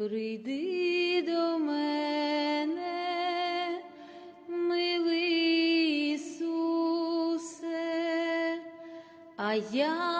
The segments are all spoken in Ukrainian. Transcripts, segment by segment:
Прийди до мене, милий Ісусе, а я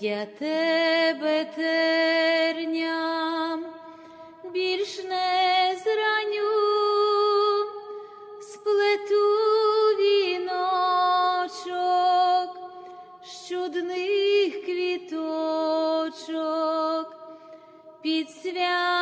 я тебе терням більш не зраню, сплету віночок з чудних квіточок під святі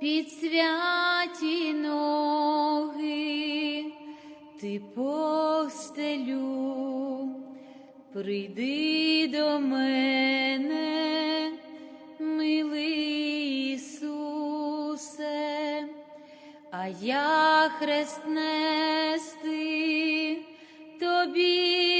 під святі ноги. Ти постелю, прийди до мене, милий Ісусе, а я хрест нести тобі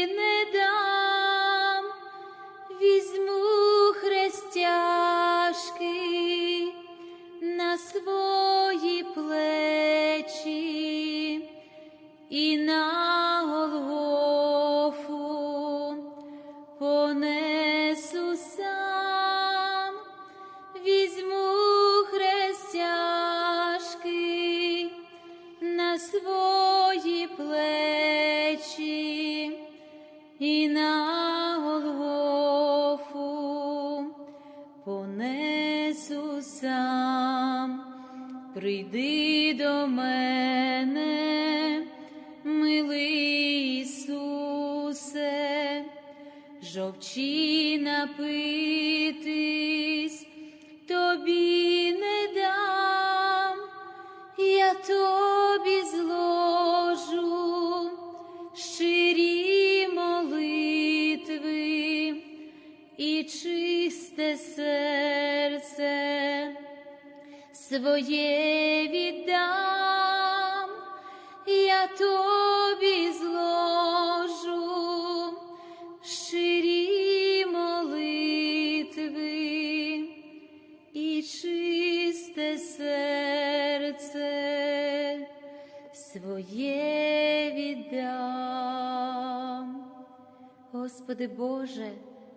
свої плечі. І жовчі напитись тобі не дам, я тобі зложу щирі молитви і чисте серце своє віддам, я тобі зложу серце своє віддам. Господи Боже,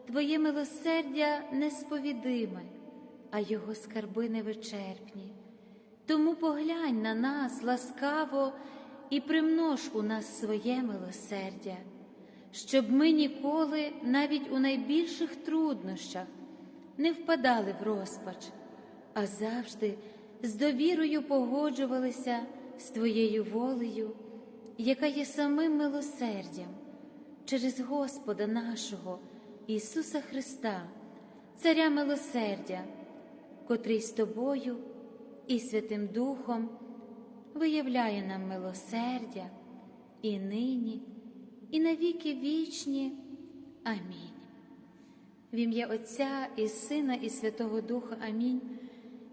Твоє милосердя несповідиме, а Його скарби невичерпні. Тому поглянь на нас ласкаво і примнож у нас своє милосердя, щоб ми ніколи, навіть у найбільших труднощах, не впадали в розпач, а завжди з довірою погоджувалися з Твоєю волею, яка є самим милосердям через Господа нашого Ісуса Христа, Царя милосердя, котрий з Тобою і Святим Духом виявляє нам милосердя і нині, і навіки вічні. Амінь. В ім'я Отця і Сина, і Святого Духа Амінь.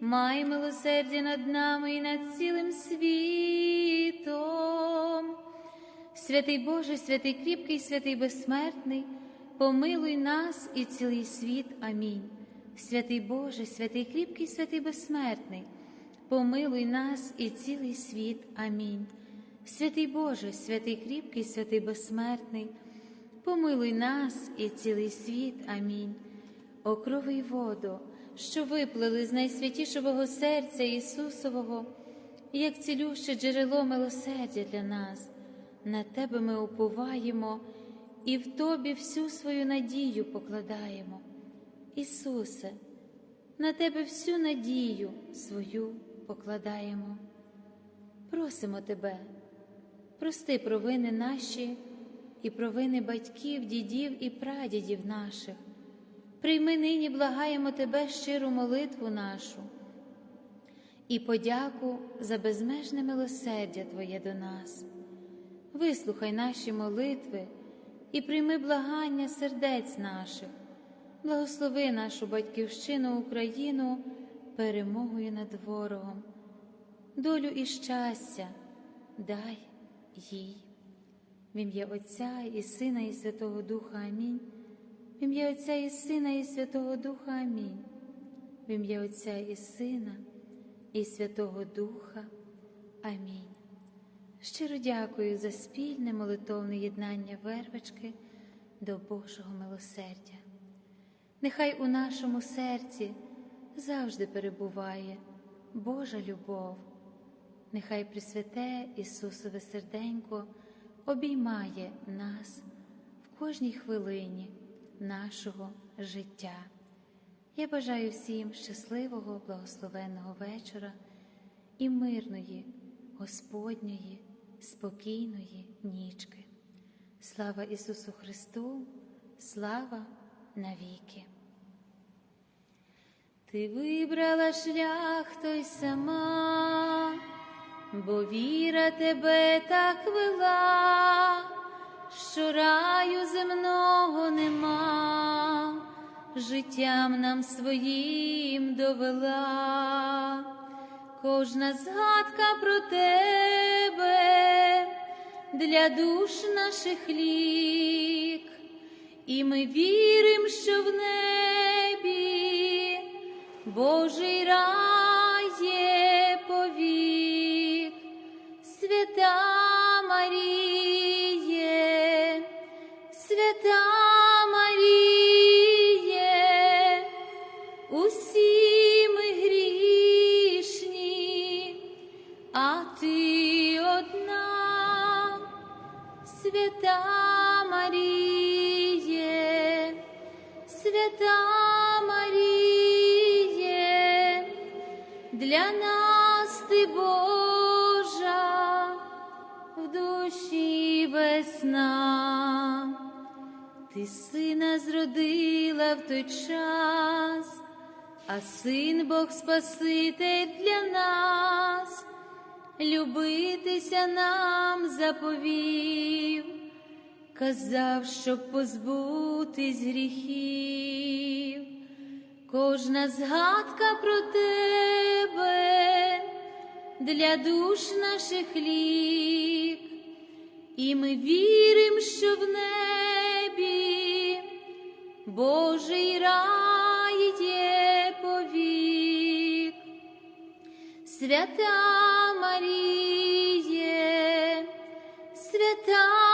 май милосердя над нами і над цілим світом. Святий Боже, святий кріпкий, святий безсмертний, помилуй нас і цілий світ. Амінь. Святий Боже, святий кріпкий, святий безсмертний, помилуй нас і цілий світ. Амінь. Святий Боже, святий кріпкий, святий безсмертний, помилуй нас і цілий світ. Амінь. О крови воду, що виплили з найсвятішого серця Ісусового, як цілюще джерело милосердя для нас, на Тебе ми уповаємо і в Тобі всю свою надію покладаємо. Ісусе, на Тебе всю надію свою покладаємо. Просимо Тебе прости провини наші і провини батьків, дідів і прадідів наших. Прийми нині, благаємо Тебе щиру молитву нашу і подяку за безмежне милосердя Твоє до нас. Вислухай наші молитви і прийми благання сердець наших, благослови нашу батьківщину Україну перемогою над ворогом, долю і щастя дай їй. В ім'я Отця і Сина, і Святого Духа Амінь. В ім'я Отця і Сина, і Святого Духа Амінь. В ім'я Отця і Сина, і Святого Духа. Амінь. Щиро дякую за спільне молитовне єднання вервички до Божого милосердя. Нехай у нашому серці завжди перебуває Божа любов, нехай Пресвяте Ісусове серденько обіймає нас в кожній хвилині нашого життя. Я бажаю всім щасливого, благословенного вечора і мирної, Господньої, спокійної нічки. Слава Ісусу Христу, слава навіки. Ти вибрала шлях той сама, бо віра тебе так вела, що раю земного нема, життям нам своїм довела, кожна згадка про тебе для душ наших лік, і ми віримо, що в небі Божий рай є повік, свята Маріє, свята Маріє, свята Маріє, для нас ти Божа, в душі весна, ти сина зродила в той час, а син Бог Спаситель для нас, любитися нам заповів, казав, щоб позбутись гріхів. Кожна згадка про тебе для душ наших лік, і ми віримо, що в небі Божий рай Свята Маріє, свята